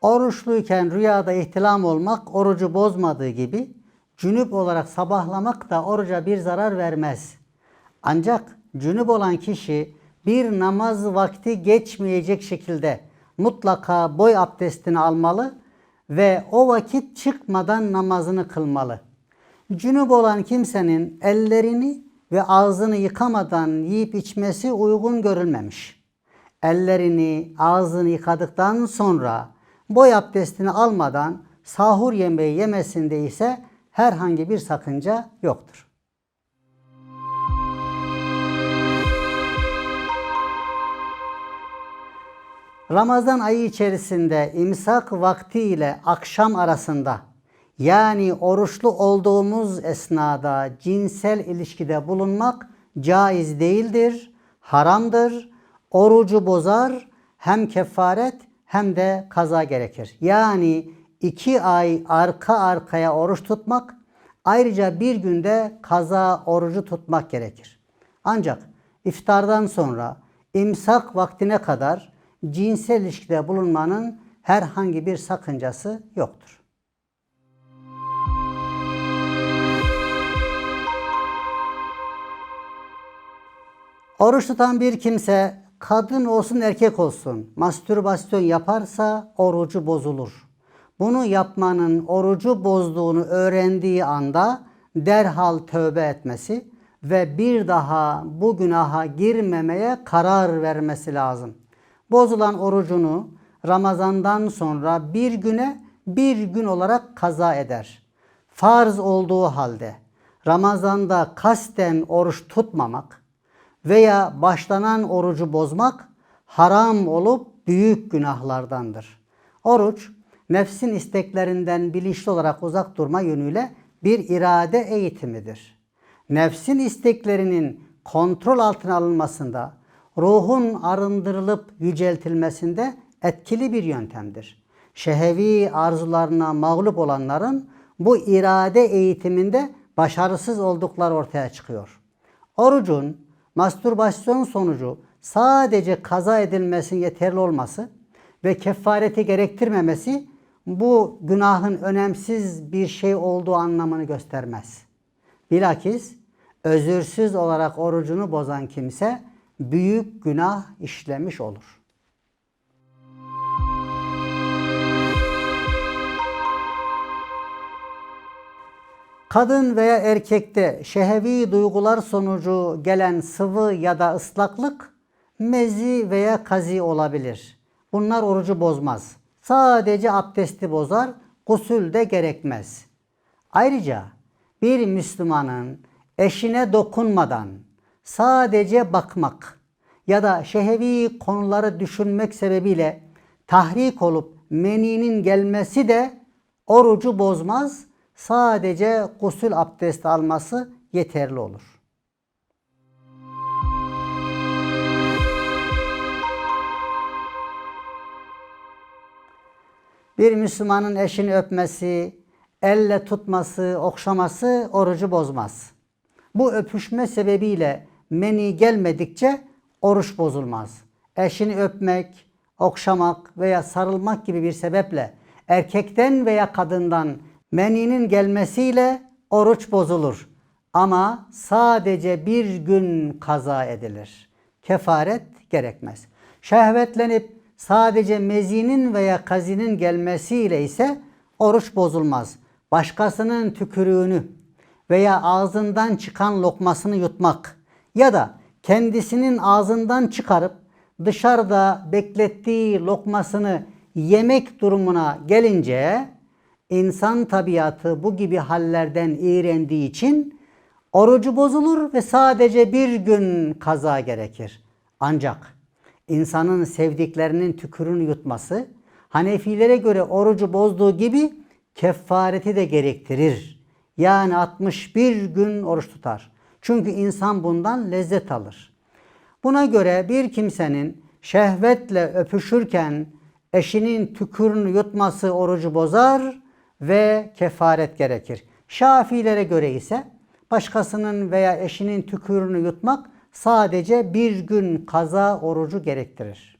Oruçluyken rüyada ihtilam olmak orucu bozmadığı gibi cünüp olarak sabahlamak da oruca bir zarar vermez. Ancak cünüp olan kişi bir namaz vakti geçmeyecek şekilde mutlaka boy abdestini almalı ve o vakit çıkmadan namazını kılmalı. Cünüp olan kimsenin ellerini ve ağzını yıkamadan yiyip içmesi uygun görülmemiş. Ellerini, ağzını yıkadıktan sonra boy abdestini almadan sahur yemeği yemesinde ise herhangi bir sakınca yoktur. Ramazan ayı içerisinde imsak vakti ile akşam arasında yani oruçlu olduğumuz esnada cinsel ilişkide bulunmak caiz değildir, haramdır, orucu bozar, hem kefaret hem de kaza gerekir. Yani iki ay arka arkaya oruç tutmak, ayrıca bir günde kaza orucu tutmak gerekir. Ancak iftardan sonra imsak vaktine kadar cinsel ilişkide bulunmanın herhangi bir sakıncası yoktur. Oruç tutan bir kimse kadın olsun erkek olsun mastürbasyon yaparsa orucu bozulur. Bunu yapmanın orucu bozduğunu öğrendiği anda derhal tövbe etmesi ve bir daha bu günaha girmemeye karar vermesi lazım. Bozulan orucunu Ramazan'dan sonra bir güne bir gün olarak kaza eder. Farz olduğu halde Ramazan'da kasten oruç tutmamak veya başlanan orucu bozmak haram olup büyük günahlardandır. Oruç nefsin isteklerinden bilinçli olarak uzak durma yönüyle bir irade eğitimidir. Nefsin isteklerinin kontrol altına alınmasında, ruhun arındırılıp yüceltilmesinde etkili bir yöntemdir. Şehevi arzularına mağlup olanların bu irade eğitiminde başarısız oldukları ortaya çıkıyor. Orucun mastürbasyon sonucu sadece kaza edilmesinin yeterli olması ve kefareti gerektirmemesi bu günahın önemsiz bir şey olduğu anlamını göstermez. Bilakis özürsüz olarak orucunu bozan kimse büyük günah işlemiş olur. Kadın veya erkekte şehevi duygular sonucu gelen sıvı ya da ıslaklık mezi veya kazi olabilir. Bunlar orucu bozmaz. Sadece abdesti bozar, gusül de gerekmez. Ayrıca bir Müslümanın eşine dokunmadan sadece bakmak ya da şehevi konuları düşünmek sebebiyle tahrik olup meninin gelmesi de orucu bozmaz. Sadece gusül abdesti alması yeterli olur. Bir Müslümanın eşini öpmesi, elle tutması, okşaması orucu bozmaz. Bu öpüşme sebebiyle meni gelmedikçe oruç bozulmaz. Eşini öpmek, okşamak veya sarılmak gibi bir sebeple erkekten veya kadından meninin gelmesiyle oruç bozulur. Ama sadece bir gün kaza edilir. Kefaret gerekmez. Şehvetlenip sadece mezinin veya kazinin gelmesiyle ise oruç bozulmaz. Başkasının tükürüğünü veya ağzından çıkan lokmasını yutmak ya da kendisinin ağzından çıkarıp dışarıda beklettiği lokmasını yemek durumuna gelince insan tabiatı bu gibi hallerden iğrendiği için orucu bozulur ve sadece bir gün kaza gerekir. Ancak insanın sevdiklerinin tükürünü yutması Hanefilere göre orucu bozduğu gibi kefareti de gerektirir. Yani 61 gün oruç tutar. Çünkü insan bundan lezzet alır. Buna göre bir kimsenin şehvetle öpüşürken eşinin tükürünü yutması orucu bozar ve kefaret gerekir. Şafilere göre ise başkasının veya eşinin tükürünü yutmak sadece bir gün kaza orucu gerektirir.